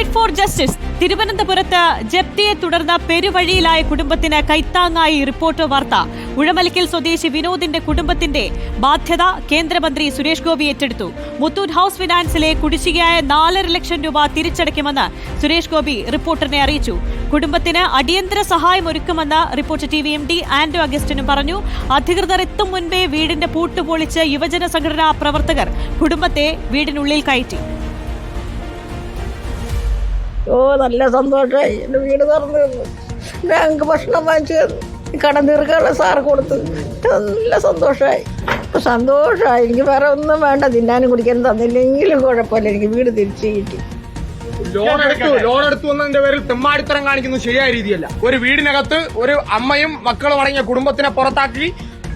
Fight for justice തിരുവനന്തപുരത്ത് ജപ്തിയെ തുടർന്ന് പെരുവഴിയിലായ കുടുംബത്തിന് കൈത്താങ്ങായി റിപ്പോർട്ട് വാർത്ത. ഉഴമലിക്കൽ സ്വദേശി വിനോദിന്റെ കുടുംബത്തിന്റെ ബാധ്യത കേന്ദ്രമന്ത്രി സുരേഷ് ഗോപി ഏറ്റെടുത്തു. മുത്തൂറ്റ് ഹൌസ് ഫിനാൻസിലെ കുടിശ്ശികയായ നാലര ലക്ഷം രൂപ തിരിച്ചടയ്ക്കുമെന്ന് സുരേഷ് ഗോപി റിപ്പോർട്ടറിനെ അറിയിച്ചു. കുടുംബത്തിന് അടിയന്തര സഹായം ഒരുക്കുമെന്ന് report T V M D Anto അഗസ്റ്റിനും പറഞ്ഞു. അധികൃതർ എത്തും മുൻപേ വീടിന്റെ പൂട്ടുപൊളിച്ച് യുവജന സംഘടനാ പ്രവർത്തകർ കുടുംബത്തെ വീടിനുള്ളിൽ കയറ്റി. ഓ നല്ല സന്തോഷമായി എന്റെ വീട് തുറന്നു തന്നു. ഞങ്ങൾക്ക് ഭക്ഷണം വാങ്ങിച്ചു തന്നു. കടം തീർക്കാനുള്ള സാറ് കൊടുത്തു. നല്ല സന്തോഷമായി സന്തോഷമായി എനിക്ക് വേറെ ഒന്നും വേണ്ട. തിന്നാനും കുടിക്കാനും തന്നില്ലെങ്കിലും കുഴപ്പമില്ല. എനിക്ക് വീട് തിരിച്ചു കിട്ടി. ലോൺ എടുത്തു. ലോൺ എടുത്തു എന്നതിന്റെ പേരിൽ തെമ്മാടിത്തരം കാണിക്കുന്നത് ശരിയായ രീതിയല്ല. ഒരു വീടിനകത്ത് ഒരു അമ്മയും മക്കളും അടങ്ങിയ കുടുംബത്തിനെ പുറത്താക്കി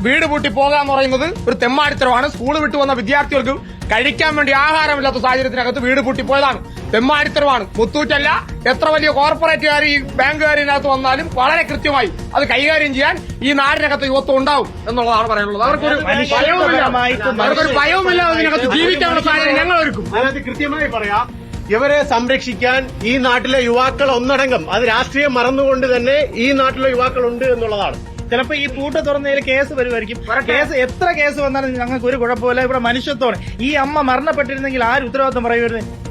വീട് പൂട്ടി പോകുക എന്ന് പറയുന്നത് ഒരു തെമ്മാടിത്തരമാണ്. സ്കൂൾ വിട്ടു വന്ന വിദ്യാർത്ഥികൾക്ക് കഴിക്കാൻ വേണ്ടി ആഹാരമില്ലാത്ത സാഹചര്യത്തിനകത്ത് വീട് പൂട്ടി പോയതാണ്. തെമ്മാടിത്തരമാണ്. മുത്തൂറ്റല്ല എത്ര വലിയ കോർപ്പറേറ്റുകാർ ഈ ബാങ്കുകാരിനകത്ത് വന്നാലും വളരെ കൃത്യമായി അത് കൈകാര്യം ചെയ്യാൻ ഈ നാടിനകത്ത് യുവത്വം ഉണ്ടാവും എന്നുള്ളതാണ് പറയാനുള്ളത്. അവർക്കൊരു ഭയവുമില്ല. അവർക്കൊരു ഭയവുമില്ല അതിനകത്ത് ജീവിക്കാനുള്ള സാഹചര്യം ഞങ്ങൾ ഒരുക്കും കൃത്യമായി പറയാം. ഇവരെ സംരക്ഷിക്കാൻ ഈ നാട്ടിലെ യുവാക്കൾ ഒന്നടങ്കം അത് രാഷ്ട്രീയം മറന്നുകൊണ്ട് തന്നെ ഈ നാട്ടിലെ യുവാക്കൾ ഉണ്ട് എന്നുള്ളതാണ്. ചിലപ്പോ ഈ പൂട്ട് തുറന്നതിൽ കേസ് വരുമായിരിക്കും. കേസ് എത്ര കേസ് വന്നാലും ഞങ്ങൾക്ക് ഒരു കുഴപ്പമില്ല. ഇവിടെ മനുഷ്യത്വമാണ്. ഈ അമ്മ മരണപ്പെട്ടിരുന്നെങ്കിൽ ആര് ഉത്തരവാദിത്വം പറയുമായിരുന്നു?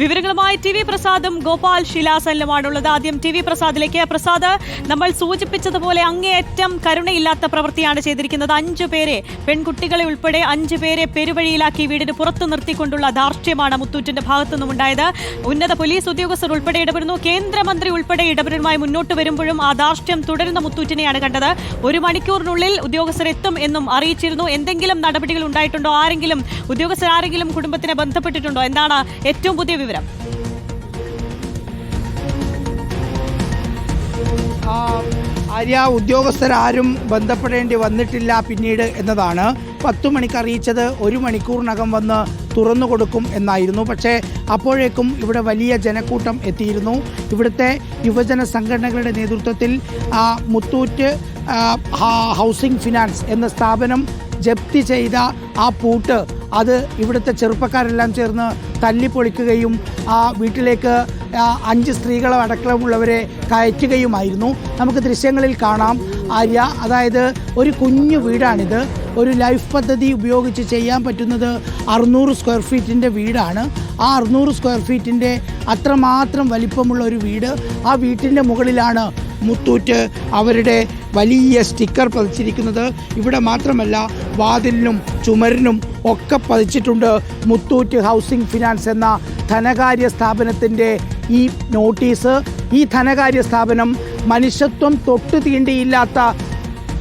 വിവരങ്ങളുമായി ടി വി പ്രസാദും ഗോപാൽ ശിലാസനിലുമാണുള്ളത്. ആദ്യം ടി വി പ്രസാദിലേക്ക്. പ്രസാദ് നമ്മൾ സൂചിപ്പിച്ചതുപോലെ അങ്ങേയറ്റം കരുണയില്ലാത്ത പ്രവൃത്തിയാണ് ചെയ്തിരിക്കുന്നത്. അഞ്ചു പേരെ പെൺകുട്ടികളെ ഉൾപ്പെടെ അഞ്ചു പേരെ പെരുവഴിയിലാക്കി വീടിന് പുറത്തു നിർത്തിക്കൊണ്ടുള്ള ധാർഷ്ട്യമാണ് മുത്തൂറ്റിന്റെ ഭാഗത്തുനിന്നും ഉണ്ടായത് ഉന്നത പോലീസ് ഉദ്യോഗസ്ഥർ ഉൾപ്പെടെ ഇടപെടുന്നു. കേന്ദ്രമന്ത്രി ഉൾപ്പെടെ ഇടപെടലുമായി മുന്നോട്ട് വരുമ്പോഴും ആ ധാർഷ്ട്യം തുടരുന്ന മുത്തൂറ്റിനെയാണ് കണ്ടത്. ഒരു മണിക്കൂറിനുള്ളിൽ ഉദ്യോഗസ്ഥരെത്തും എന്നും അറിയിച്ചിരുന്നു. എന്തെങ്കിലും നടപടികൾ ഉണ്ടായിട്ടുണ്ടോ? ആരെങ്കിലും ഉദ്യോഗസ്ഥർ ആരെങ്കിലും കുടുംബത്തിനെ ബന്ധപ്പെട്ടിട്ടുണ്ടോ? എന്താണ് ഏറ്റവും പുതിയ വിവരം. ആര്യ ഉദ്യോഗസ്ഥരാരും ബന്ധപ്പെടേണ്ടി വന്നിട്ടില്ല പിന്നീട് എന്നതാണ്. പത്തു മണിക്ക് അറിയിച്ചത് ഒരു മണിക്കൂറിനകം വന്ന് തുറന്നു കൊടുക്കും എന്നായിരുന്നു. പക്ഷേ അപ്പോഴേക്കും ഇവിടെ വലിയ ജനക്കൂട്ടം എത്തിയിരുന്നു. ഇവിടുത്തെ യുവജന സംഘടനകളുടെ നേതൃത്വത്തിൽ മുത്തൂറ്റ് ഹൗസിംഗ് ഫിനാൻസ് എന്ന സ്ഥാപനം ജപ്തി ചെയ്ത ആ പൂട്ട് അത് ഇവിടുത്തെ ചെറുപ്പക്കാരെല്ലാം ചേർന്ന് തല്ലിപ്പൊളിക്കുകയും ആ വീട്ടിലേക്ക് അഞ്ച് സ്ത്രീകളെ അടക്കമുള്ളവരെ കയറ്റുകയുമായിരുന്നു. നമുക്ക് ദൃശ്യങ്ങളിൽ കാണാം. ആര്യ അതായത് ഒരു കുഞ്ഞു വീടാണിത്. ഒരു ലൈഫ് പദ്ധതി ഉപയോഗിച്ച് ചെയ്യാൻ പറ്റുന്നത് അറുന്നൂറ് സ്ക്വയർ ഫീറ്റിന്റെ വീടാണ്. ആ അറുന്നൂറ് സ്ക്വയർ ഫീറ്റിന്റെ അത്രമാത്രം വലിപ്പമുള്ള ഒരു വീട് ആ വീട്ടിന്റെ മുകളിലാണ് മുത്തൂറ്റ് അവരുടെ വലിയ സ്റ്റിക്കർ പതിച്ചിരിക്കുന്നത്. ഇവിടെ മാത്രമല്ല വാതിലിനും ചുമരിനും ഒക്കെ പതിച്ചിട്ടുണ്ട് മുത്തൂറ്റ് ഹൗസിംഗ് ഫിനാൻസ് എന്ന ധനകാര്യ സ്ഥാപനത്തിന്റെ ഈ നോട്ടീസ്. ഈ ധനകാര്യ സ്ഥാപനം മനുഷ്യത്വം തൊട്ട് തീണ്ടിയില്ലാത്ത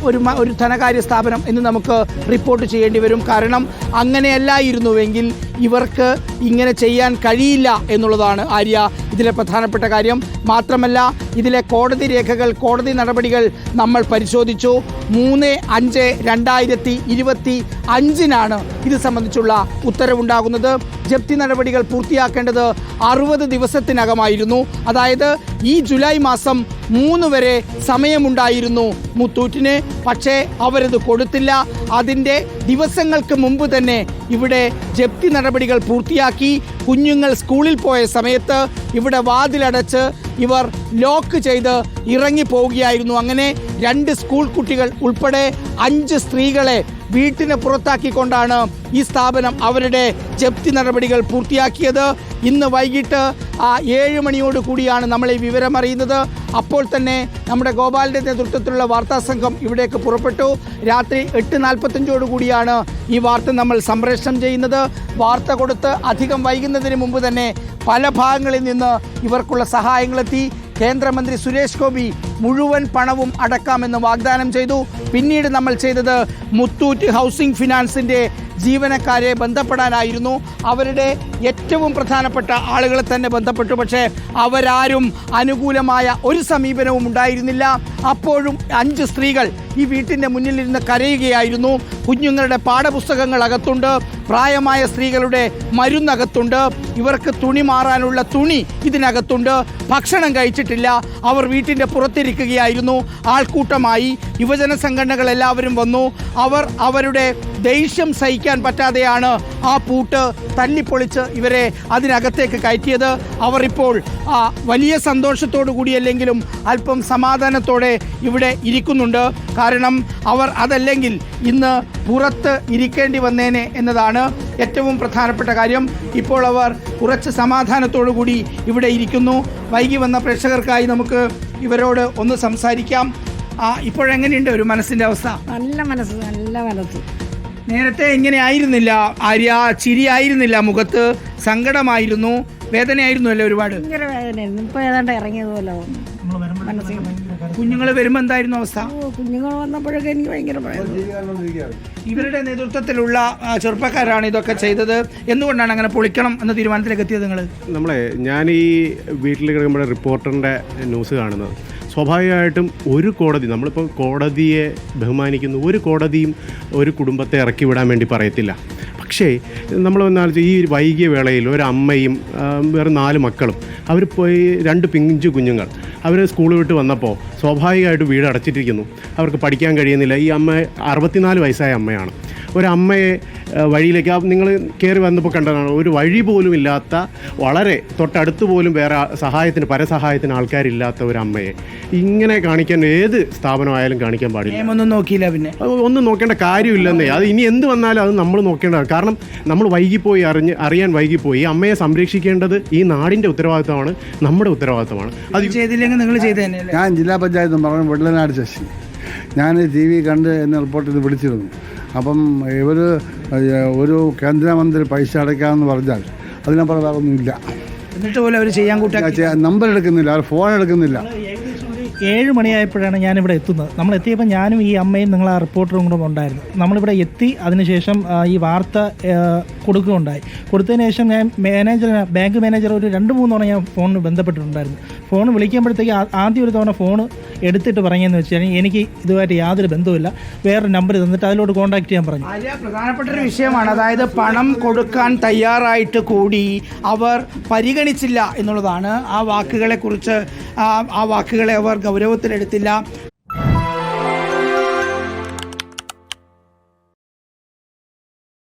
ഒരു ഒരു ധനകാര്യ സ്ഥാപനം എന്ന് നമുക്ക് റിപ്പോർട്ട് ചെയ്യേണ്ടി വരും. കാരണം അങ്ങനെയല്ലായിരുന്നുവെങ്കിൽ ഇവർക്ക് ഇങ്ങനെ ചെയ്യാൻ കഴിയില്ല എന്നുള്ളതാണ് ആര്യ ഇതിലെ പ്രധാനപ്പെട്ട കാര്യം. മാത്രമല്ല ഇതിലെ കോടതി രേഖകൾ കോടതി നടപടികൾ നമ്മൾ പരിശോധിച്ചു. മൂന്ന് അഞ്ച് രണ്ടായിരത്തി ഇരുപത്തി അഞ്ചിനാണ് ഇത് സംബന്ധിച്ചുള്ള ഉത്തരവുണ്ടാകുന്നത്. ജപ്തി നടപടികൾ പൂർത്തിയാക്കേണ്ടത് അറുപത് ദിവസത്തിനകമായിരുന്നു. അതായത് ഈ ജൂലൈ മാസം മൂന്ന് വരെ സമയമുണ്ടായിരുന്നു മുത്തൂറ്റിന്. പക്ഷേ അവരത് കൊടുത്തില്ല. അതിന്റെ ദിവസങ്ങൾക്ക് മുമ്പ് തന്നെ ഇവിടെ ജപ്തി നടപടികൾ പൂർത്തിയാക്കി. കുഞ്ഞുങ്ങൾ സ്കൂളിൽ പോയ സമയത്ത് ഇവിടെ വാതിലടച്ച് ഇവർ ലോക്ക് ചെയ്ത് ഇറങ്ങി പോവുകയായിരുന്നു അങ്ങനെ രണ്ട് സ്കൂൾ കുട്ടികൾ ഉൾപ്പെടെ അഞ്ച് സ്ത്രീകളെ വീട്ടിന് പുറത്താക്കിക്കൊണ്ടാണ് ഈ സ്ഥാപനം അവരുടെ ജപ്തി നടപടികൾ പൂർത്തിയാക്കിയത്. ഇന്ന് വൈകിട്ട് ആ ഏഴ് മണിയോട് കൂടിയാണ് നമ്മൾ ഈ വിവരം അറിയുന്നത്. അപ്പോൾ തന്നെ നമ്മുടെ ഗോപാലിന്റെ നേതൃത്വത്തിലുള്ള വാർത്താ സംഘം ഇവിടേക്ക് പുറപ്പെട്ടു. രാത്രി എട്ട് നാൽപ്പത്തഞ്ചോട് കൂടിയാണ് ഈ വാർത്ത നമ്മൾ സംപ്രേഷണം ചെയ്യുന്നത്. വാർത്ത കൊടുത്ത് അധികം വൈകുന്നതിന് മുമ്പ് തന്നെ പല ഭാഗങ്ങളിൽ നിന്ന് ഇവർക്കുള്ള സഹായങ്ങളെത്തി. കേന്ദ്രമന്ത്രി സുരേഷ് ഗോപി മുഴുവൻ പണവും അടക്കാമെന്ന് വാഗ്ദാനം ചെയ്തു. പിന്നീട് നമ്മൾ ചെയ്തത് മുത്തൂറ്റ് ഹൗസിംഗ് ഫിനാൻസിന്റെ ജീവനക്കാരെ ബന്ധപ്പെടാനായിരുന്നു. അവരുടെ ഏറ്റവും പ്രധാനപ്പെട്ട ആളുകളെ തന്നെ ബന്ധപ്പെട്ടു. പക്ഷേ അവരാരും അനുകൂലമായ ഒരു സമീപനവും ഉണ്ടായിരുന്നില്ല. അപ്പോഴും അഞ്ച് സ്ത്രീകൾ ഈ വീട്ടിന്റെ മുന്നിലിരുന്ന് കരയുകയായിരുന്നു. കുഞ്ഞുങ്ങളുടെ പാഠപുസ്തകങ്ങൾ അകത്തുണ്ട്. പ്രായമായ സ്ത്രീകളുടെ മരുന്നകത്തുണ്ട്. ഇവർക്ക് തുണി മാറാനുള്ള തുണി ഇതിനകത്തുണ്ട്. ഭക്ഷണം കഴിച്ചിട്ടില്ല. അവർ വീട്ടിന്റെ പുറത്തിരിക്കും മത്സരിക്കുകയായിരുന്നു ആൾക്കൂട്ടമായി യുവജന സംഘടനകൾ എല്ലാവരും വന്നു. അവർ അവരുടെ ദേഷ്യം സഹിക്കാൻ പറ്റാതെയാണ് ആ പൂട്ട് തല്ലിപ്പൊളിച്ച് ഇവരെ അതിനകത്തേക്ക് കയറ്റിയത്. അവർ ഇപ്പോൾ വലിയ സന്തോഷത്തോടു കൂടിയല്ലെങ്കിലും അല്പം സമാധാനത്തോടെ ഇവിടെ ഇരിക്കുന്നുണ്ട്. കാരണം അവർ അതല്ലെങ്കിൽ ഇന്ന് പുറത്ത് ഇരിക്കേണ്ടി വന്നേനെ എന്നതാണ് ഏറ്റവും പ്രധാനപ്പെട്ട കാര്യം. ഇപ്പോൾ അവർ കുറച്ച് സമാധാനത്തോടു കൂടി ഇവിടെ ഇരിക്കുന്നു. വൈകി വന്ന പ്രേക്ഷകർക്കായി നമുക്ക് ഇവരോട് ഒന്ന് സംസാരിക്കാം. ആ ഇപ്പോഴെങ്ങനെയുണ്ട് ഒരു മനസ്സിന്റെ അവസ്ഥ? നല്ല മനസ്സ് നല്ല മനസ്സ്. നേരത്തെ ഇങ്ങനെ ആയിരുന്നില്ല. ആര്യ ചിരി ആയിരുന്നില്ല മുഖത്ത്. സങ്കടമായിരുന്നു. വേദനയായിരുന്നു അല്ലേ ഒരുപാട്. ഭയങ്കര വേദനയായിരുന്നു. ഇപ്പൊ ഏതാണ്ട് ഇറങ്ങിയതുപോലെ മനസ്സിൽ കുഞ്ഞുങ്ങൾ വരുമ്പോൾ എന്തായിരുന്നു അവസ്ഥ? ഓ കുഞ്ഞുങ്ങൾ വന്നപ്പോഴൊക്കെ എനിക്ക് ഭയങ്കര ഭയം. ഇവരുടെ നേതൃത്വത്തിലുള്ള ചെറുപ്പക്കാരാണ് ഇതൊക്കെ ചെയ്തത്. എന്തുകൊണ്ടാണ് അങ്ങനെ പൊളിക്കണം എന്ന തീരുമാനത്തിലേക്ക് എത്തിയത് നിങ്ങൾ നമ്മളെ ഞാൻ ഈ വീട്ടിൽ കിടക്കുമ്പോൾ റിപ്പോർട്ടറിന്റെ ന്യൂസ് കാണുന്നത്. സ്വാഭാവികമായിട്ടും ഒരു കോടതി നമ്മളിപ്പോൾ കോടതിയെ ബഹുമാനിക്കുന്നു ഒരു കോടതിയും ഒരു കുടുംബത്തെ ഇറക്കി വിടാൻ വേണ്ടി പറയത്തില്ല. പക്ഷേ നമ്മൾ ഒന്നാലോചിച്ച് ഈ വൈകിയ വേളയിൽ ഒരു അമ്മയും വേറെ നാല് മക്കളും അവർ പോയി രണ്ട് പിഞ്ചു കുഞ്ഞുങ്ങൾ. അവർ സ്കൂൾ വിട്ട് വന്നപ്പോൾ സ്വാഭാവികമായിട്ട് വീട് അടച്ചിട്ടിരിക്കുന്നു അവർക്ക് പഠിക്കാൻ കഴിയുന്നില്ല. ഈ അമ്മ അറുപത്തിനാല് വയസ്സായ അമ്മയാണ്. ഒരമ്മയെ അമ്മയെ വഴിയിലേക്ക്. ആ നിങ്ങൾ കയറി വന്നപ്പോൾ കണ്ടതാണ് ഒരു വഴി പോലും ഇല്ലാത്ത വളരെ തൊട്ടടുത്ത് പോലും വേറെ സഹായത്തിന് പരസഹായത്തിന് ആൾക്കാരില്ലാത്ത ഒരു അമ്മയെ ഇങ്ങനെ കാണിക്കാൻ ഏത് സ്ഥാപനമായാലും കാണിക്കാൻ പാടില്ല. ഒന്നും നോക്കിയില്ല പിന്നെ. ഒന്നും നോക്കേണ്ട കാര്യമില്ലെന്നേ. അത് ഇനി എന്ത് വന്നാലും അത് നമ്മൾ നോക്കേണ്ടതാണ്. കാരണം നമ്മൾ വൈകിപ്പോയി അറിഞ്ഞ് അറിയാൻ വൈകിപ്പോയി. ഈ അമ്മയെ സംരക്ഷിക്കേണ്ടത് ഈ നാടിന്റെ ഉത്തരവാദിത്തമാണ് നമ്മുടെ ഉത്തരവാദിത്തമാണ്. അത് അത് ചെയ്തില്ലെങ്കിൽ നിങ്ങൾ ചെയ്ത് ഞാൻ ജില്ലാ പഞ്ചായത്ത് പറഞ്ഞു വെള്ളനാട് ശശി. ഞാൻ ടി വി കണ്ട് എന്നെ റിപ്പോർട്ട് ചെയ്ത് വിളിച്ചിരുന്നു. അപ്പം ഇവർ ഒരു കേന്ദ്രമന്ത്രി പൈസ അടയ്ക്കാമെന്ന് പറഞ്ഞാൽ അതിനപ്പുറം വേറെ ഒന്നുമില്ല എന്നിട്ട് പോലും അവർ ചെയ്യാൻ കൂട്ടാക്കി നമ്പർ എടുക്കുന്നില്ല അവർ ഫോൺ എടുക്കുന്നില്ല. ഏഴ് മണിയായപ്പോഴാണ് ഞാനിവിടെ എത്തുന്നത്. നമ്മൾ എത്തിയപ്പോൾ ഞാനും ഈ അമ്മയും നിങ്ങൾ ആ റിപ്പോർട്ടറും കൂടെ ഉണ്ടായിരുന്നു. നമ്മളിവിടെ എത്തി അതിനുശേഷം ഈ വാർത്ത കൊടുക്കുകയുണ്ടായി. കൊടുത്തതിന് ശേഷം ഞാൻ മാനേജർ ബാങ്ക് മാനേജർ ഒരു രണ്ട് മൂന്ന് തവണ ഞാൻ ഫോണിൽ ബന്ധപ്പെട്ടിട്ടുണ്ടായിരുന്നു. ഫോൺ വിളിക്കുമ്പോഴത്തേക്ക് ആദ്യം ഒരു തവണ ഫോൺ എടുത്തിട്ട് പറഞ്ഞതെന്ന് വെച്ച് കഴിഞ്ഞാൽ എനിക്ക് ഇതുമായിട്ട് യാതൊരു ബന്ധവുമില്ല. വേറെ നമ്പർ തന്നിട്ട് അതിലോട്ട് കോൺടാക്ട് ചെയ്യാൻ പറഞ്ഞു. പ്രധാനപ്പെട്ട ഒരു വിഷയമാണ്. അതായത് പണം കൊടുക്കാൻ തയ്യാറായിട്ട് കൂടി അവർ പരിഗണിച്ചില്ല എന്നുള്ളതാണ്. ആ വാക്കുകളെ കുറിച്ച് ആ വാക്കുകളെ അവർ ഗൗരവത്തിലെടുത്തില്ല.